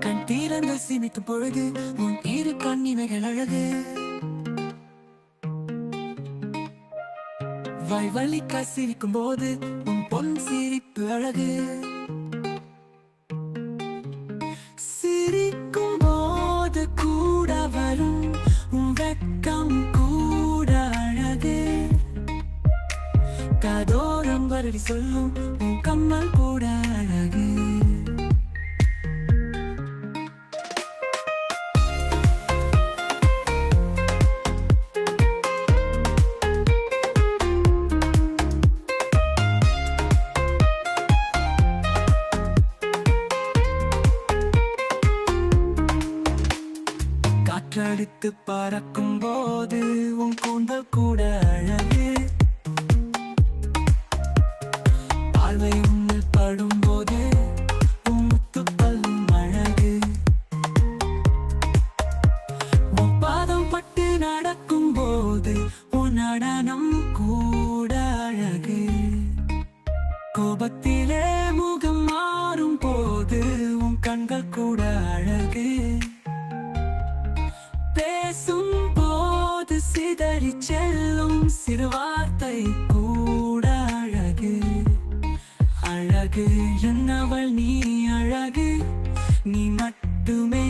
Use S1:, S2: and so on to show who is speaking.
S1: கண் தீரங்கள் சிமிக்கும் பொழுது உன் இரு கண்ணிமைகள் அழகு. வைவலிக்க சிரிக்கும் போது உன் பொன் சிரிப்பு அழகு. சிரிக்கும் போது கூட வரும் உன் வெக்கம் கூட அழகு. கதோரம் வருடி சொல்லும் உன் கம்மல் கூட காற்றடித்து பறக்கும் போது உன் கூந்தல் கூட அழகு. பார்வை உன்னில் படும் போது உன் முத்துப்பல்லும் அழகு. உன் பாதம் பட்டு நடக்கும் போது உன் நடனம் கூட அழகு. கோபத்திலே முகம் மாறும் போது உன் கண்கள் கூட பேசும் போது சிதறி செல்லும் சிறுவார்த்தை கூட அழகு. அழகு என்னவள் நீ அழகு? நீ மட்டுமே